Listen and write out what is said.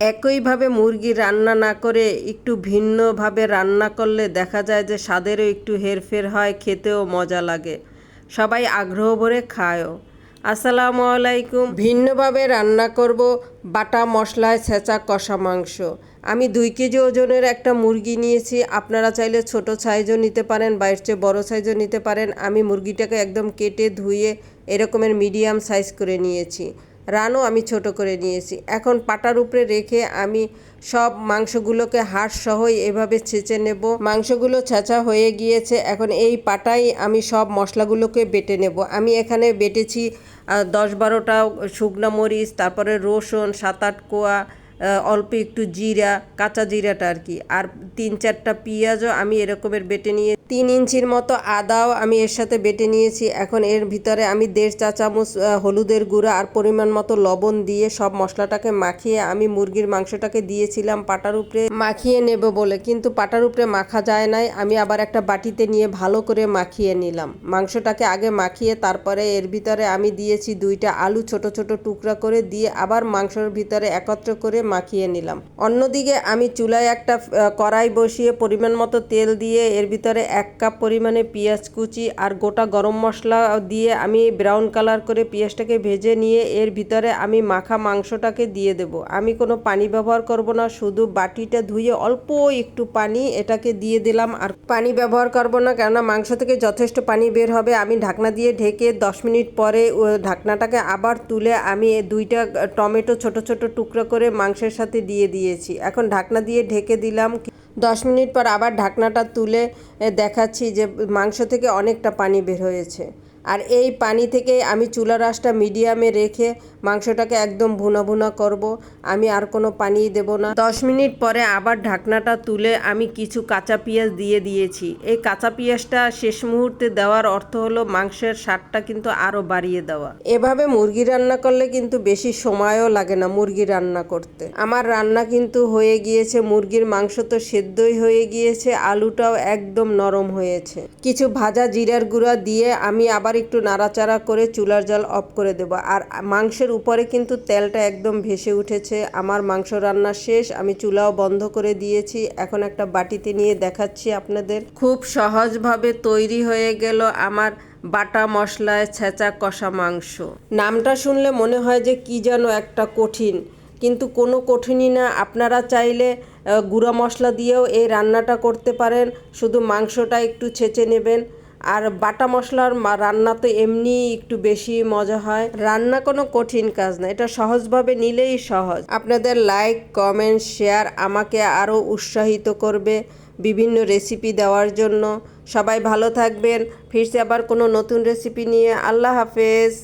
একইভাবে মুরগি রান্না না করে একটু ভিন্নভাবে রান্না করলে দেখা যায় যে স্বাদেরও একটু হেরফের হয়, খেতেও মজা লাগে। সবাই আগ্রহ ভরে খায়ও। আসসালামু আলাইকুম। ভিন্নভাবে রান্না করব বাটা মশলায় ছেঁচা কষা মাংস। আমি দুই কেজি ওজনের একটা মুরগি নিয়েছি। আপনারা চাইলে ছোট সাইজও নিতে পারেন বাইরের চেয়ে বড়ো সাইজও নিতে পারেন। আমি মুরগিটাকে একদম কেটে ধুয়ে এরকমের মিডিয়াম সাইজ করে নিয়েছি। রানও আমি ছোট করে নিয়েছি। এখন পাটার উপরে রেখে আমি সব মাংসগুলোকে হাড় সহই এভাবে ছেঁচে নেব। মাংসগুলো ছেঁচা হয়ে গিয়েছে, এখন এই পাটাই আমি সব মশলাগুলোকে বেটে নেব। আমি এখানে বেটেছি দশ বারোটা শুকনো মরিচ, তারপরে রসুন, সাত আট কোয়া অল্প একটু জিরা, কাঁচা জিরাটা আর কি। আর তিন চারটা পেঁয়াজও আমি এরকমের বেটে নিয়ে তিন ইঞ্চির মতো আদাও আমি এর সাথে বেটে নিয়েছি। এখন এর ভিতরে আমি দেড় চা চামচ হলুদের গুঁড়া আর পরিমাণ মতো লবণ দিয়ে সব মশলাটাকে মাখিয়ে আমি মুরগির মাংসটাকে দিয়েছিলাম পাটার উপরে। মাখিয়ে নেব বলে, কিন্তু পাটার উপরে মাখা যায় নাই। আমি আবার একটা বাটিতে নিয়ে ভালো করে মাখিয়ে নিলাম। মাংসটাকে আগে মাখিয়ে তারপরে এর ভিতরে আমি দিয়েছি দুইটা আলু ছোট ছোট টুকরা করে দিয়ে আবার মাংসের ভিতরে একত্র করে মাখিয়ে নিলাম। অন্যদিকে আমি চুলায় একটা কড়াই বসিয়ে পরিমাণ মতো তেল দিয়ে এর ভিতরে এক কাপ পরিমাণে পেঁয়াজ কুচি আর গোটা গরম মশলা দিয়ে আমি ব্রাউন কালার করে পেঁয়াজটাকে ভেজে নিয়ে এর ভিতরে আমি মাখা মাংসটাকে দিয়ে দেব। আমি কোনো পানি ব্যবহার করব না, শুধু বাটিটা ধুয়ে অল্প একটু পানি এটাকে দিয়ে দিলাম আর পানি ব্যবহার করব না, কেননা মাংস থেকে যথেষ্ট পানি বের হবে। আমি ঢাকনা দিয়ে ঢেকে দশ মিনিট পরে ঢাকনাটাকে আবার তুলে আমি দুইটা টমেটো ছোট ছোট টুকরো করে মাংসের সাথে দিয়ে দিয়েছি। এখন ঢাকনা দিয়ে ঢেকে দিলাম দশ মিনিট পর আবার ঢাকনাটা তুলে দেখাচ্ছি যে মাংস থেকে অনেকটা পানি বের হয়েছে। আর এই পানি থেকে আমি চুলা আঁচটা মিডিয়ামে রেখে মাংসটাকে একদম ভুনা ভুনা করব। আমি আর কোনো পানি দেব না। দশ মিনিট পরে আবার ঢাকনাটা তুলে আমি কিছু কাঁচা পেঁয়াজ দিয়ে দিয়েছি। এই কাঁচা পেঁয়াজটা শেষ মুহূর্তে দেওয়ার অর্থ হলো মাংসের স্বাদটা কিন্তু আরও বাড়িয়ে দেওয়া। এভাবে মুরগি রান্না করলে কিন্তু বেশি সময়ও লাগে না মুরগি রান্না করতে। আমার রান্না কিন্তু হয়ে গিয়েছে, মুরগির মাংস তো সেদ্ধই হয়ে গিয়েছে, আলুটাও একদম নরম হয়েছে। কিছু ভাজা জিরার গুঁড়া দিয়ে আমি আবার একটু নাড়াচাড়া করে চুলার জল অফ করে দেবো। আর মাংসের উপরে কিন্তু তেলটা একদম ভেসে উঠেছে। আমার মাংস রান্না শেষ, আমি চুলাও বন্ধ করে দিয়েছি। এখন একটা বাটিতে নিয়ে দেখাচ্ছি আপনাদের। খুব সহজভাবে তৈরি হয়ে গেল আমার বাটা মশলায় ছেঁচা কষা মাংস। নামটা শুনলে মনে হয় যে কি যেন একটা কঠিন, কিন্তু কোনো কঠিনই না। আপনারা চাইলে গুঁড়া মশলা দিয়েও এই রান্নাটা করতে পারেন। শুধু মাংসটা একটু ছেঁচে নেবেন। আর বাটা মশলার রান্না তো এমনি একটু বেশি মজা হয়। রান্না কোনো কঠিন কাজ না, এটা সহজভাবে নিলেই সহজ। আপনাদের লাইক কমেন্ট শেয়ার আমাকে আরও উৎসাহিত করবে বিভিন্ন রেসিপি দেওয়ার জন্য। সবাই ভালো থাকবেন। ফিরছে আবার কোনো নতুন রেসিপি নিয়ে। আল্লাহ হাফেজ।